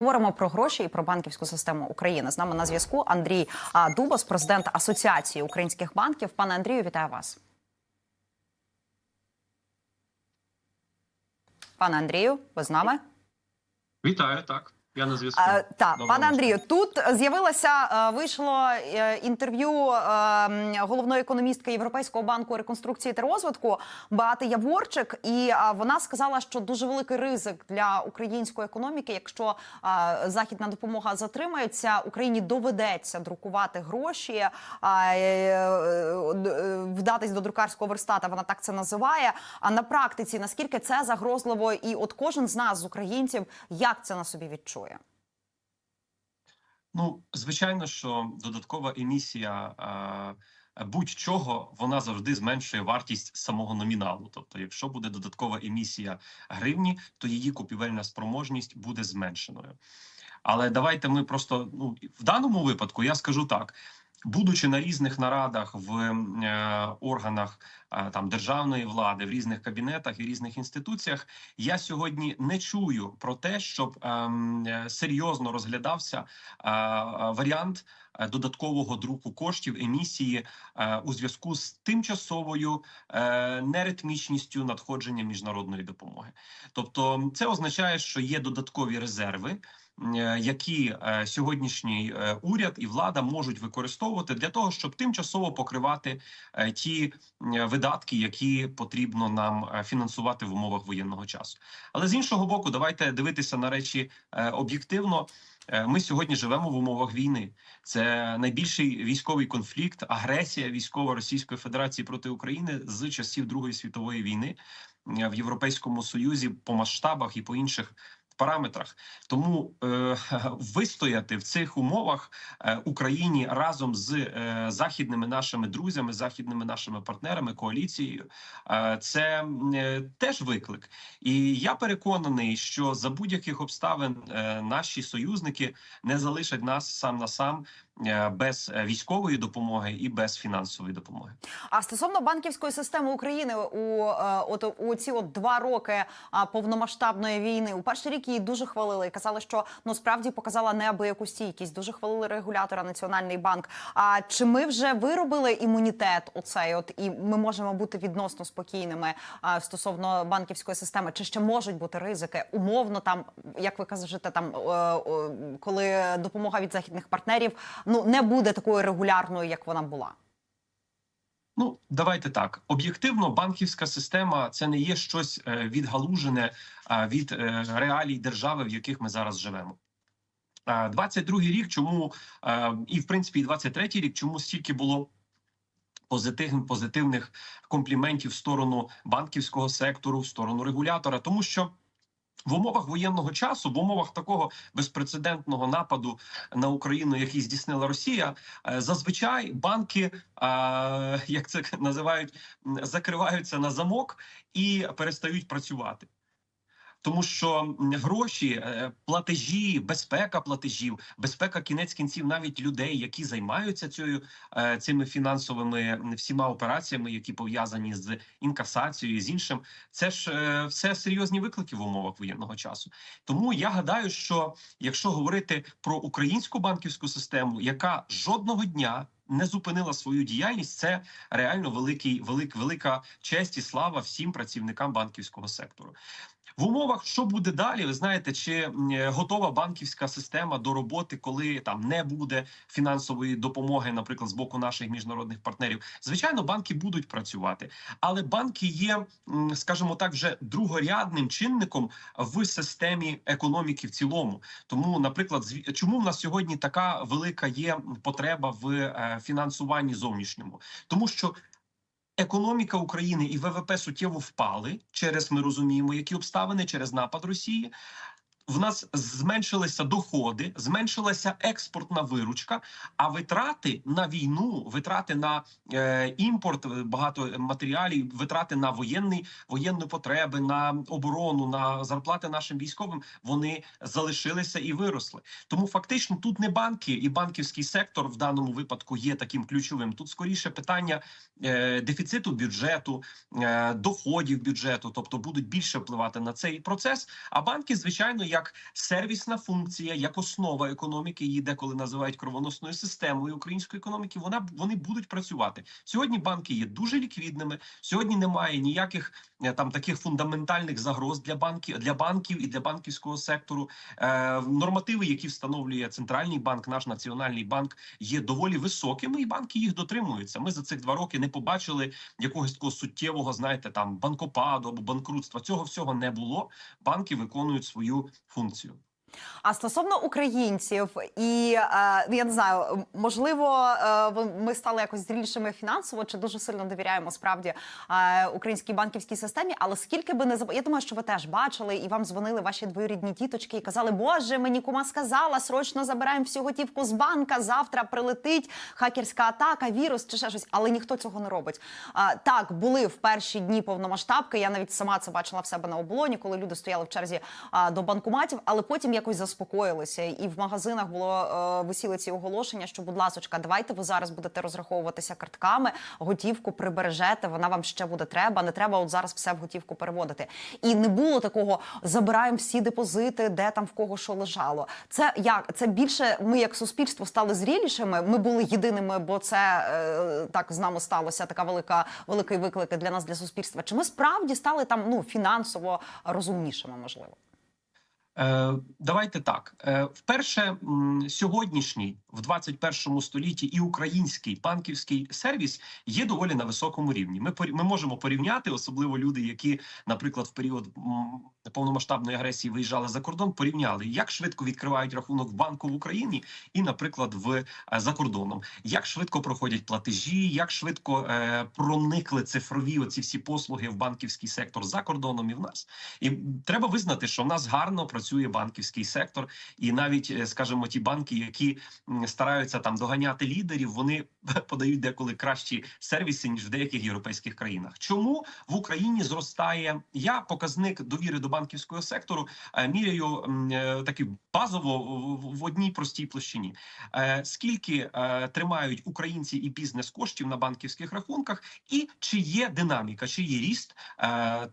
Говоримо про гроші і про банківську систему України. З нами на зв'язку Андрій Дубас, президент Асоціації українських банків. Пане Андрію, вітаю вас. Пане Андрію, ви з нами? Вітаю, так. Я на зв'язку. Е, Так, пане. Андрію, тут з'явилося е, вийшло е, інтерв'ю е, головної економістки Європейського банку реконструкції та розвитку Беати Яворчик, і е, вона сказала, що дуже великий ризик для української економіки, якщо е, західна допомога затримається, Україні доведеться друкувати гроші, е, е, е, вдатись до друкарського верстата. Вона так це називає. А на практиці наскільки це загрозливо, і от кожен з нас, з українців, як це на собі відчує? Ну, звичайно, що додаткова емісія будь-чого вона завжди зменшує вартість самого номіналу. Тобто, якщо буде додаткова емісія гривні, то її купівельна спроможність буде зменшеною. Але давайте ми просто ну в даному випадку я скажу так. Будучи на різних нарадах в е, органах е, там державної влади, в різних кабінетах і різних інституціях, я сьогодні не чую про те, щоб ем, е, серйозно розглядався варіант додаткового друку коштів емісії у зв'язку з тимчасовою неритмічністю надходження міжнародної допомоги. Тобто, це означає, що є додаткові резерви. Е, Які е, сьогоднішній е, уряд і влада можуть використовувати для того, щоб тимчасово покривати ті видатки, які потрібно нам фінансувати в умовах воєнного часу. Але з іншого боку, давайте дивитися на речі об'єктивно. Ми сьогодні живемо в умовах війни. Це найбільший військовий конфлікт, агресія військова Російської Федерації проти України з часів Другої світової війни в Європейському Союзі по масштабах і по інших. Параметрах тому е, вистояти в цих умовах е, Україні разом з е, західними нашими друзями, західними нашими партнерами, коаліцією, е, це е, теж виклик. І я переконаний, що за будь-яких обставин е, наші союзники не залишать нас сам на сам без е, військової допомоги і без фінансової допомоги. А стосовно банківської системи України у е, от у ці от два роки повномасштабної війни, у перший рік її дуже хвалили і казали, що ну справді показала неабияку стійкість. Дуже хвалили регулятора Національний банк. А чи ми вже виробили імунітет? Оцей от і ми можемо бути відносно спокійними стосовно банківської системи? Чи ще можуть бути ризики? Умовно, там як ви кажете, там е, е, коли допомога від західних партнерів ну не буде такою регулярною, як вона була. Ну, давайте так. Об'єктивно, банківська система це не є щось е, відгалужене е, від е, реалій держави, в яких ми зараз живемо. Е, 22-й рік, чому і в принципі і 23-й рік, чому стільки було позитивних позитивних компліментів в сторону банківського сектору, в сторону регулятора, тому що. В умовах воєнного часу, в умовах такого безпрецедентного нападу на Україну, який здійснила Росія, е, зазвичай банки, е, як це називають, закриваються на замок і перестають працювати. Тому що гроші, е, платежі, безпека платежів, безпека кінець кінців навіть людей, які займаються цією е, цими фінансовими всіма операціями, які пов'язані з інкасацією, з іншим, це ж е, все серйозні виклики в умовах воєнного часу. Тому я гадаю, що якщо говорити про українську банківську систему, яка жодного дня не зупинила свою діяльність, це реально великий, велик, велика честь і слава всім працівникам банківського сектору. В умовах, що буде далі, ви знаєте, чи е, готова банківська система до роботи, коли там не буде фінансової допомоги, наприклад, з боку наших міжнародних партнерів. Звичайно, банки будуть працювати, але банки є, скажімо так, вже другорядним чинником в системі економіки в цілому. Тому, наприклад, чому в нас сьогодні така велика є потреба в е, фінансуванні зовнішньому, тому що економіка України і ВВП суттєво впали через ми розуміємо, які обставини через напад Росії. В нас зменшилися доходи, зменшилася експортна виручка, а витрати на війну, витрати на е, імпорт е, багато матеріалів, витрати на воєнний воєнні потреби, на оборону, на зарплати нашим військовим вони залишилися і виросли. Тому фактично тут не банки і банківський сектор в даному випадку є таким ключовим. Тут скоріше питання е, дефіциту бюджету, е, доходів бюджету, тобто будуть більше впливати на цей процес. А банки, звичайно, як як сервісна функція, як основа економіки, її деколи називають кровоносною системою української економіки. Вона вони будуть працювати сьогодні. Банки є дуже ліквідними. Сьогодні немає ніяких е, там таких фундаментальних загроз для банків для банків і для банківського сектору. Е, нормативи, які встановлює центральний банк, наш національний банк, є доволі високими, і банки їх дотримуються. Ми за цих два роки не побачили якогось такого суттєвого, знаєте, там банкопаду або банкрутства. Цього всього не було. Банки виконують свою Function. А стосовно українців, і е, я не знаю, можливо, е, ми стали якось зрілішими фінансово, чи дуже сильно довіряємо справді е, українській банківській системі. Але скільки би не заб... я думаю, що ви теж бачили, і вам дзвонили ваші двоюрідні тіточки і казали, Боже, мені кума сказала, срочно забираємо всю готівку з банка. Завтра прилетить хакерська атака, вірус чи ще щось, але ніхто цього не робить. Так, були в перші дні повномасштабки. Я навіть сама це бачила в себе на оболоні, коли люди стояли в черзі до банкоматів, але потім якось заспокоїлися. І в магазинах було е, висіли ці оголошення, що, будь ласочка, давайте ви зараз будете розраховуватися картками, готівку прибережете, вона вам ще буде треба. Не треба от зараз все в готівку переводити. І не було такого забираємо всі депозити, де там в кого що лежало. Це як це більше ми, як суспільство, стали зрілішими. Ми були єдиними, бо це е, так з нами сталося. Така велика великий виклик для нас, для суспільства. Чи ми справді стали там ну фінансово розумнішими, можливо? Е, давайте так. Е, вперше сьогоднішній в 21 столітті і український банківський сервіс є доволі на високому рівні. Ми ми можемо порівняти, особливо люди, які, наприклад, в період повномасштабної агресії виїжджали за кордон, порівняли, як швидко відкривають рахунок в банку в Україні і, наприклад, в е, за кордоном, як швидко проходять платежі, як швидко е, проникли цифрові оці всі послуги в банківський сектор за кордоном і в нас. І треба визнати, що в нас гарно працює банківський сектор, і навіть, е, скажімо, ті банки, які стараються там доганяти лідерів, вони подають деколи кращі сервіси ніж в деяких європейських країнах. Чому в Україні зростає я показник довіри до банківського сектору? е, Міряю е, таки базово в- одній простій площині. Скільки тримають українці і бізнес коштів на банківських рахунках, і чи є динаміка, чи є ріст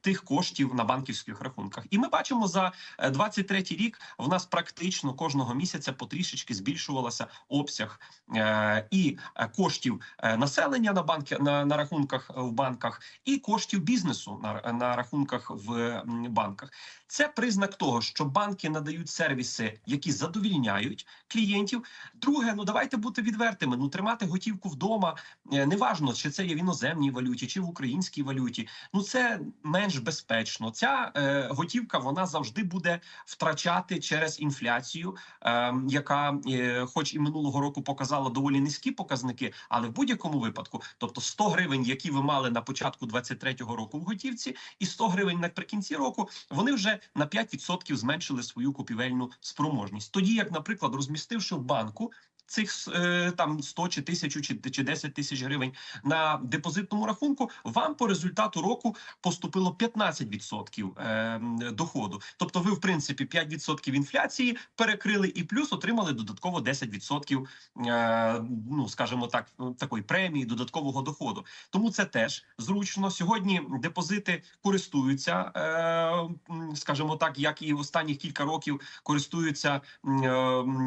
тих коштів на банківських рахунках? І ми бачимо за е, 23 рік в нас практично кожного місяця потрішечки збільшувалася обсяг е, і е, коштів е, населення на банки на, на рахунках е, в банках, і коштів бізнесу на, на рахунках в банках. Це признак того, що банки надають сервіси, які задовільняють клієнтів. Друге, ну давайте бути відвертими. Ну тримати готівку вдома неважно, чи це є в іноземній валюті, чи в українській валюті. Ну це менш безпечно. Ця е, готівка вона завжди буде втрачати через інфляцію, е, яка, е, хоч і минулого року показала доволі низькі показники, але в будь-якому випадку, тобто 100 гривень, які ви мали на початку 23-го року в готівці, і 100 гривень наприкінці року, вони вже на 5% зменшили свою купівельну спроможність. Тоді, як, наприклад, розмістивши в банку. Цих е, там 100 чи 1000 чи, чи 10 тисяч гривень на депозитному рахунку вам по результату року поступило 15% е, доходу. Тобто, ви в принципі 5% інфляції перекрили і плюс отримали додатково 10%, е, ну скажімо так, такої премії, додаткового доходу. Тому це теж зручно. Сьогодні депозити користуються, е, скажімо так, як і в останні кілька років користуються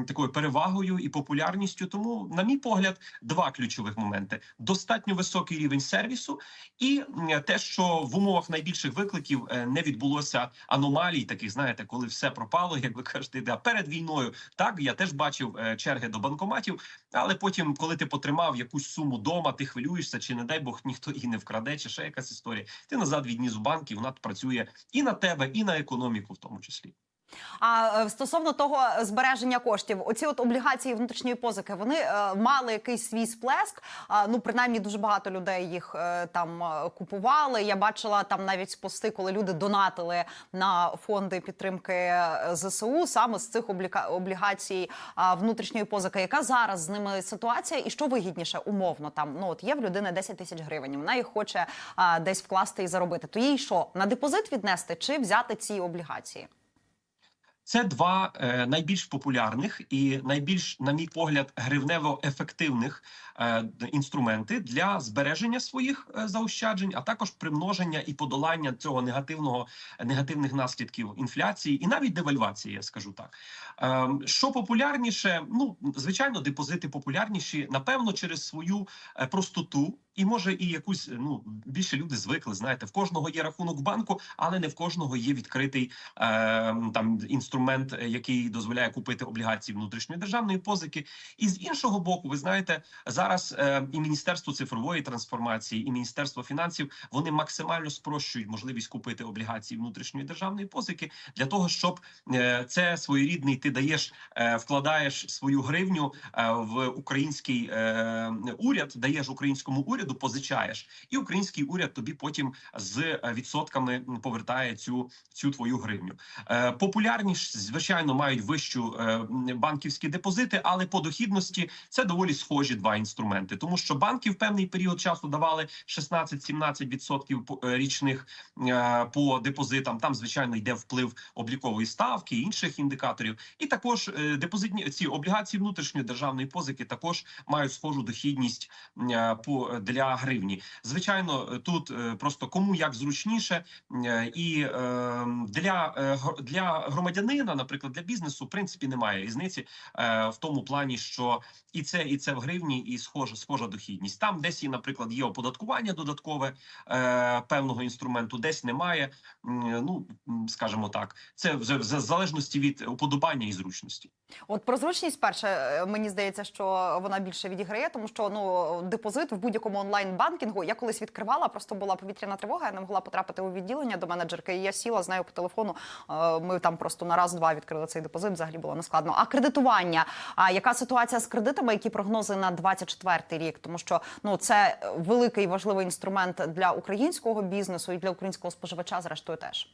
такою перевагою і популярністю. Тому, на мій погляд, два ключових моменти: достатньо високий рівень сервісу, і те, що в умовах найбільших викликів е, не відбулося аномалій, таких знаєте, коли все пропало, як ви кажете, да, перед війною. Так я теж бачив е, черги до банкоматів, але потім, коли ти потримав якусь суму дома, ти хвилюєшся, чи не дай Бог ніхто її не вкраде, чи ще якась історія. Ти назад відніс в банк, і вона працює і на тебе, і на економіку, в тому числі. А е, стосовно того збереження коштів, оці от облігації внутрішньої позики, вони е, мали якийсь свій сплеск. Ну принаймні дуже багато людей їх е, там купували. Я бачила там навіть пости, коли люди донатили на фонди підтримки ЗСУ саме з цих облігацій внутрішньої позики. Яка зараз з ними ситуація, і що вигідніше умовно там? Ну от є в людини 10 тисяч гривень. Вона їх хоче десь вкласти і заробити. То їй що на депозит віднести чи взяти ці облігації? Це два е, найбільш популярних і найбільш, на мій погляд, гривнево ефективних інструменти для збереження своїх е, заощаджень, а також примноження і подолання цього негативного негативних наслідків інфляції і навіть девальвації. Я скажу так. Ем, Що популярніше? Ну звичайно, депозити популярніші, напевно, через свою е, простоту. І може і якусь ну більше люди звикли. Знаєте, в кожного є рахунок банку, але не в кожного є відкритий е, там інструмент, е, який дозволяє купити облігації внутрішньої державної позики. І з іншого боку, ви знаєте, зараз е, і Міністерство цифрової трансформації, і Міністерство фінансів вони максимально спрощують можливість купити облігації внутрішньої державної позики для того, щоб е, це своєрідний ти даєш, е, вкладаєш свою гривню в український уряд, даєш українському уряду, позичаєш, і український уряд тобі потім з відсотками повертає цю, цю твою гривню. Популярність, звичайно, мають вищу банківські депозити, але по дохідності це доволі схожі два інструменти, тому що банки в певний період часу давали 16-17% по- е, річних е, по депозитам. Там звичайно йде вплив облікової ставки, інших індикаторів, і також е, депозитні ці облігації внутрішньої державної позики також мають схожу дохідність по для гривні. Звичайно, тут просто кому як зручніше, і е, для, для громадянина, наприклад, для бізнесу, в принципі, немає різниці в тому плані, що і це, і це в гривні, і схожа схожа дохідність. Там десь і, наприклад, є оподаткування додаткове е, певного інструменту, десь немає. Ну скажімо так, це вже в залежності від уподобання і зручності. От про зручність перше е, мені здається, що вона більше відіграє, тому що ну депозит в будь-якому онлайн банкінгу я колись відкривала, просто була повітряна тривога. Я не могла потрапити у відділення до менеджерки. І я сіла з нею по телефону. е, Ми там просто на раз-два відкрили цей депозит. Взагалі було нескладно. А кредитування? А яка ситуація з кредитами? Які прогнози на 24-й рік? Тому що ну це великий важливий інструмент для українського бізнесу і для українського споживача, зрештою, теж.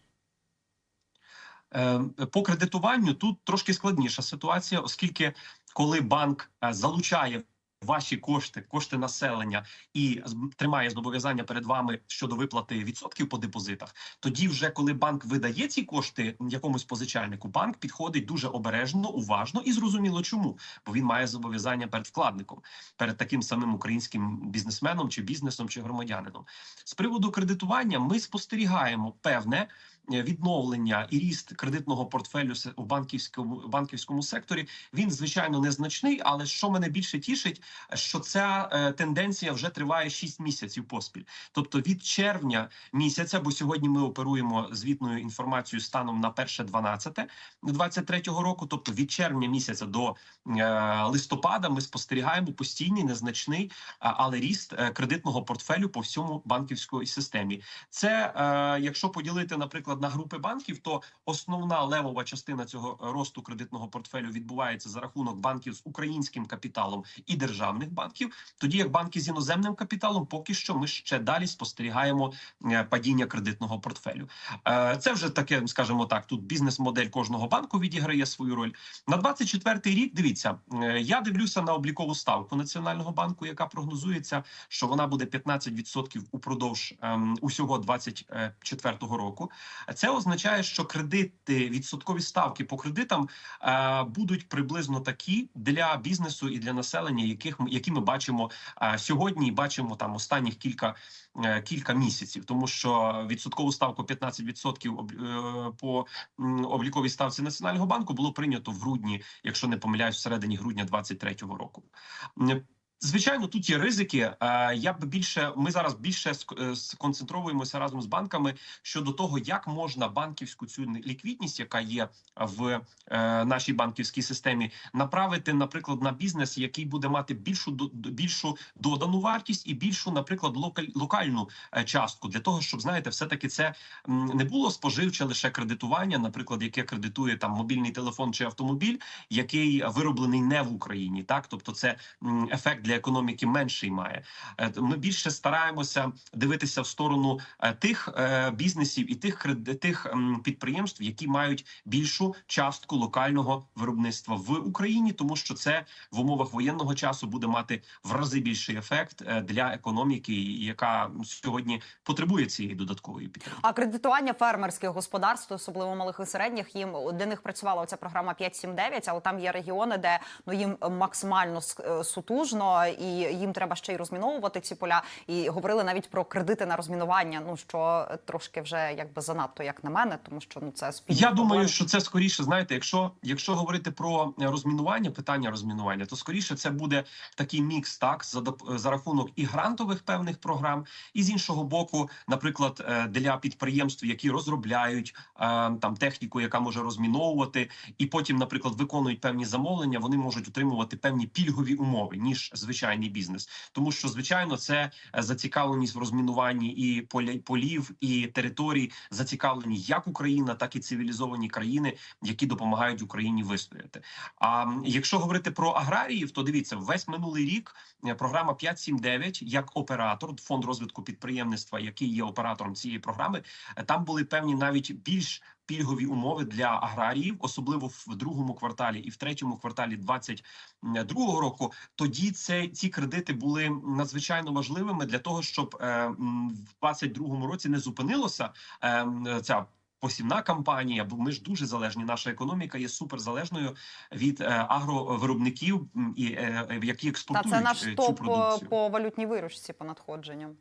Е, По кредитуванню тут трошки складніша ситуація, оскільки коли банк е, залучає ваші кошти, кошти населення і тримає зобов'язання перед вами щодо виплати відсотків по депозитах, тоді, вже коли банк видає ці кошти якомусь позичальнику, банк підходить дуже обережно, уважно і зрозуміло, чому, бо він має зобов'язання перед вкладником, перед таким самим українським бізнесменом чи бізнесом чи громадянином. З приводу кредитування ми спостерігаємо певне відновлення і ріст кредитного портфелю у банківському банківському секторі. Він звичайно незначний, але що мене більше тішить, що ця е, тенденція вже триває 6 місяців поспіль. Тобто від червня місяця, бо сьогодні ми оперуємо звітною інформацією станом на 1.12 23-го року. Тобто від червня місяця до е, листопада ми спостерігаємо постійний незначний, але ріст е, кредитного портфелю по всьому банківській системі. Це е, якщо поділити, наприклад, на групи банків, то основна левова частина цього е, росту кредитного портфелю відбувається за рахунок банків з українським капіталом і державних банків. Тоді як банки з іноземним капіталом, поки що ми ще далі спостерігаємо е, падіння кредитного портфелю. Е, Це вже таке, скажімо так. Тут бізнес-модель кожного банку відіграє свою роль. На 24-й рік. Дивіться, я дивлюся на облікову ставку національного банку, яка прогнозується, що вона буде 15% упродовж ем, усього 24-го року. Це означає, що кредити, відсоткові ставки по кредитам е, будуть приблизно такі для бізнесу і для населення, яких які ми бачимо е, сьогодні, і бачимо там останніх кілька е, кілька місяців, тому що відсоткову ставку 15% об- е, по обліковій ставці національного банку було прийнято в грудні, якщо не помиляюсь, всередині грудня 23-го року. Звичайно, тут є ризики. Е, Я б більше ми зараз більше ск- е, разом з банками щодо того, як можна банківську цю ліквідність, яка є в е, нашій банківській системі, направити, наприклад, на бізнес, який буде мати більшу більшу додану вартість і більшу, наприклад, локаль, локальну частку для того, щоб знаєте, все таки це не було споживче лише кредитування, наприклад, яке кредитує там мобільний телефон чи автомобіль, який вироблений не в Україні, так тобто це ефект для економіки менший має. Е, Ми більше стараємося дивитися в сторону е, тих е, бізнесів і тих тих підприємств, які мають більшу частку локального виробництва в Україні, тому що це в умовах воєнного часу буде мати в рази більший ефект для економіки, яка сьогодні потребує цієї додаткової підтримки. А кредитування фермерських господарств, особливо малих і середніх, їм для них працювала оця програма 5.7.9, але там є регіони, де ну їм максимально сутужно, і їм треба ще й розміновувати ці поля. І говорили навіть про кредити на розмінування. Ну що трошки вже якби занадто, як на мене, тому що ну це спільна Я думаю, що це скоріше, знаєте, якщо якщо говорити про розмінування, питання розмінування, то скоріше це буде такий мікс, так за за рахунок і грантових певних програм, і з іншого боку, наприклад, е, для підприємств, які розробляють е, там техніку, яка може розміновувати, і потім, наприклад, виконують певні замовлення, вони можуть отримувати певні пільгові умови ніж звичайний бізнес, тому що звичайно це е, зацікавленість в розмінуванні і полів, і територій зацікавлені як Україна, так і цивілізовані країни, які допомагають Україні вистояти. А якщо говорити про аграріїв, то дивіться, весь минулий рік е, програма 5.7.9 як оператор, фонд розвитку підприємництва, який є оператором цієї програми, е, там були певні навіть більш пільгові умови для аграріїв, особливо в другому кварталі і в третьому кварталі 22 року. Тоді це ці кредити були надзвичайно важливими для того, щоб е, в 22 році не зупинилося е, ця. Посівна кампанія, бо ми ж дуже залежні. Наша економіка є суперзалежною від е, агровиробників, і е, е, які Та експортують це наш е, цю топ е, продукцію. по валютній виручці по надходженням.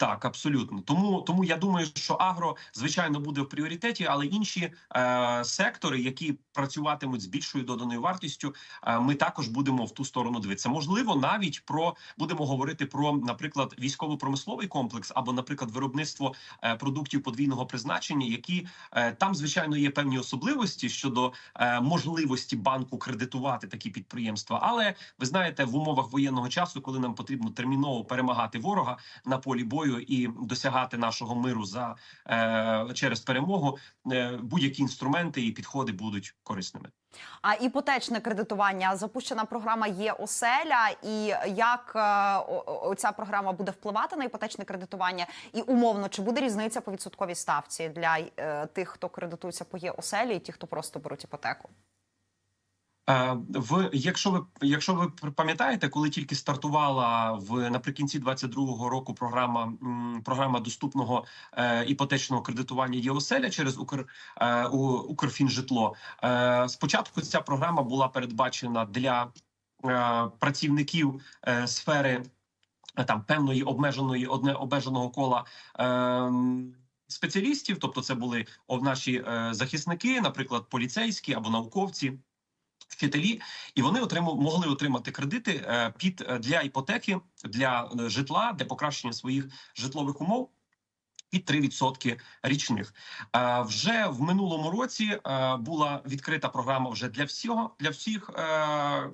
Так, абсолютно. Тому тому я думаю, що агро звичайно буде в пріоритеті, але інші е, сектори, які працюватимуть з більшою доданою вартістю, е, ми також будемо в ту сторону дивитися. Можливо, навіть про будемо говорити про, наприклад, військово-промисловий комплекс або, наприклад, виробництво е, продуктів подвійного призначення, які е, там звичайно є певні особливості щодо е, можливості банку кредитувати такі підприємства. Але ви знаєте, в умовах воєнного часу, коли нам потрібно терміново перемагати ворога на полі бою і досягати нашого миру за е, через перемогу, е, будь-які інструменти і підходи будуть корисними. А іпотечне кредитування запущена програма є оселя, і як е, ця програма буде впливати на іпотечне кредитування, і умовно чи буде різниця по відсотковій ставці для е, тих, хто кредитується по є оселі, і ті, хто просто беруть іпотеку? Е, В якщо ви якщо ви пам'ятаєте, коли тільки стартувала в наприкінці 22-го року програма програма доступного е, іпотечного кредитування ЄОСЕЛЯ через Укр е, Укрфінжитло, спочатку ця програма була передбачена для працівників сфери там певної обмеженої одне обмеженого кола. Спеціалістів, тобто це були наші захисники, наприклад, поліцейські або науковці, вчителі, і вони отримав, могли отримати кредити е, під е, для іпотеки, для е, житла, для покращення своїх житлових умов. Під 3% річних вже в минулому році була відкрита програма вже для всього для всіх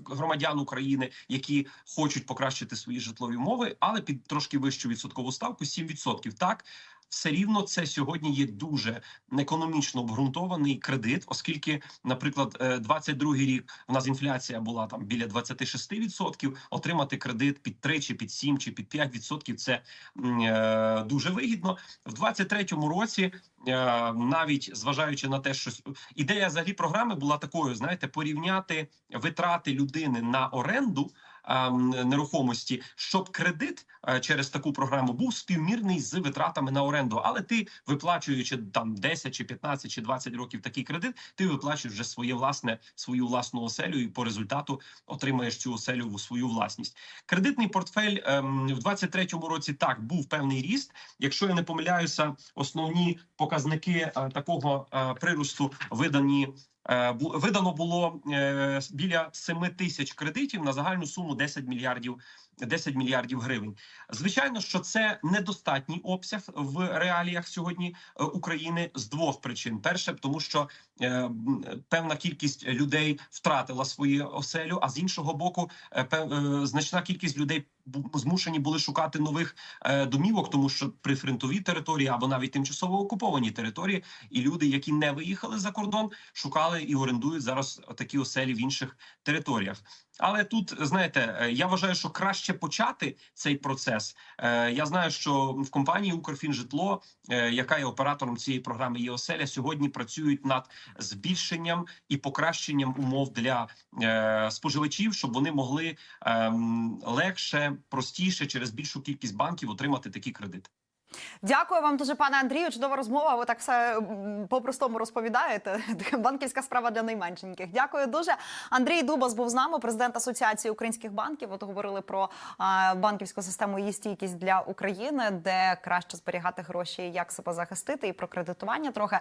громадян України, які хочуть покращити свої житлові умови, але під трошки вищу відсоткову ставку 7%. Так все рівно це сьогодні є дуже економічно обґрунтований кредит, оскільки, наприклад, е, 22-й рік у нас інфляція була там біля 26%, Отримати кредит під 3, чи під 7, чи під 5% – це е, дуже вигідно. В 23-му році, е, навіть зважаючи на те, що ідея взагалі програми була такою: знаєте, порівняти витрати людини на оренду. Ем, Нерухомості, щоб кредит е, через таку програму був співмірний з витратами на оренду. Але ти, виплачуючи там 10 чи 15 чи 20 років такий кредит, ти виплачуєш вже своє власне свою власну оселю, і по результату отримаєш цю оселю у свою власність. Кредитний портфель ем, в 23-му році так був певний ріст. Якщо я не помиляюся, основні показники е, такого е, приросту видані. Е, Видано було е, біля 7 тисяч кредитів на загальну суму 10 мільярдів 10 мільярдів гривень. Звичайно, що це недостатній обсяг в реаліях сьогодні е, України з двох причин: перше, тому що е, певна кількість людей втратила свою оселю, а з іншого боку, е, е, значна кількість людей змушені були шукати нових е, домівок, тому що при фронтовій території або навіть тимчасово окупованій території, і люди, які не виїхали за кордон, шукали і орендують зараз такі оселі в інших територіях. Але тут знаєте, е, я вважаю, що краще почати цей процес. Е, Я знаю, що в компанії Укрфінжитло, е, яка є оператором цієї програми «Єоселя», сьогодні працюють над збільшенням і покращенням умов для споживачів, щоб вони могли ем, легше, простіше через більшу кількість банків отримати такі кредити. Дякую вам дуже, пане Андрію. Чудова розмова. Ви так все по-простому розповідаєте. Банківська справа для найменшеньких. Дякую дуже. Андрій Дубас був з нами, президент Асоціації українських банків. От говорили про банківську систему її стійкість для України, де краще зберігати гроші, як себе захистити, і про кредитування трохи.